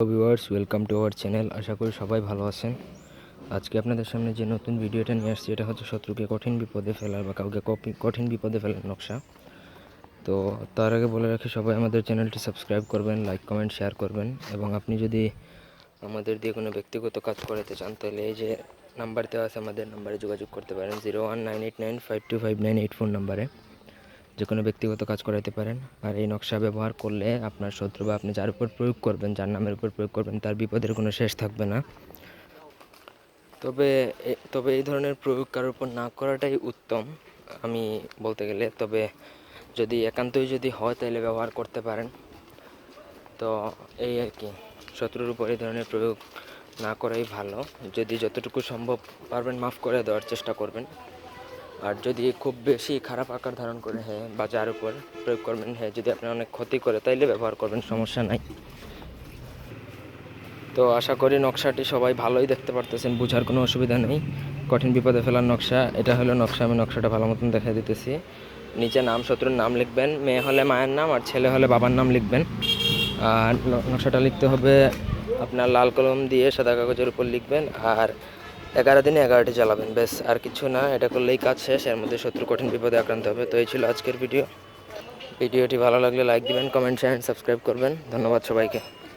Viewers welcome to our channel আশা করি সবাই ভালো আছেন। আজকে আপনাদের সামনে যে নতুন ভিডিওটা নিয়ে আসছি, এটা হচ্ছে শত্রুকে কঠিন বিপদে ফেলার বা কাউকে কঠিন বিপদে ফেলার নকশা। তো তার আগে বলে রাখি, সবাই আমাদের চ্যানেলটি সাবস্ক্রাইব করবেন, লাইক, কমেন্ট, শেয়ার করবেন। এবং আপনি যদি আমাদের দিয়ে কোনো ব্যক্তিগত কাজ করাতে চান, তাহলে এই যে নাম্বার দেওয়া আছে, আমাদের নাম্বারে যোগাযোগ করতে পারেন। Zero one nine eight nine five two five nine eight four নাম্বারে যে কোনো ব্যক্তিগত কাজ করাতে পারেন। আর এই নকশা ব্যবহার করলে আপনার শত্রু বা আপনি যার উপর প্রয়োগ করবেন, যার নামের উপর প্রয়োগ করবেন, তার বিপদের কোনো শেষ থাকবে না। তবে তবে এই ধরনের প্রয়োগ কারোর উপর না করাটাই উত্তম, আমি বলতে গেলে। তবে যদি একান্তই যদি হয়, তাহলে ব্যবহার করতে পারেন। তো এই আর কি, শত্রুর উপর এই ধরনের প্রয়োগ না করাই ভালো। যদি যতটুকু সম্ভব পারবেন, মাফ করে দেওয়ার চেষ্টা করবেন। আর যদি খুব বেশি খারাপ আকার ধারণ করে হ্যাঁ বা যার উপর প্রয়োগ করবেন হ্যাঁ যদি আপনার অনেক ক্ষতি করে, তাইলে ব্যবহার করবেন, সমস্যা নাই। তো আশা করি নকশাটি সবাই ভালোই দেখতে পারতেছেন, বোঝার কোনো অসুবিধা নেই। কঠিন বিপদে ফেলার নকশা, এটা হলো নকশা, আমি নকশাটা ভালো মতন দেখা দিতেছি। নিচে নাম, শত্রুর নাম লিখবেন, মেয়ে হলে মায়ের নাম আর ছেলে হলে বাবার নাম লিখবেন। আর নকশাটা লিখতে হবে আপনার লাল কলম দিয়ে সাদা কাগজের উপর লিখবেন, আর এগারো দিনে এগারোটি চালাবেন বেশ আর কিছু না, এটা করলেই কাজ শেষ, এর মধ্যে শত্রু কঠিন বিপদে আক্রান্ত হবে। তো এই ছিল আজকের ভিডিও। ভিডিওটি ভালো লাগলে লাইক দিবেন কমেন্ট শেয়ার সাবস্ক্রাইব করবেন। ধন্যবাদ সবাইকে।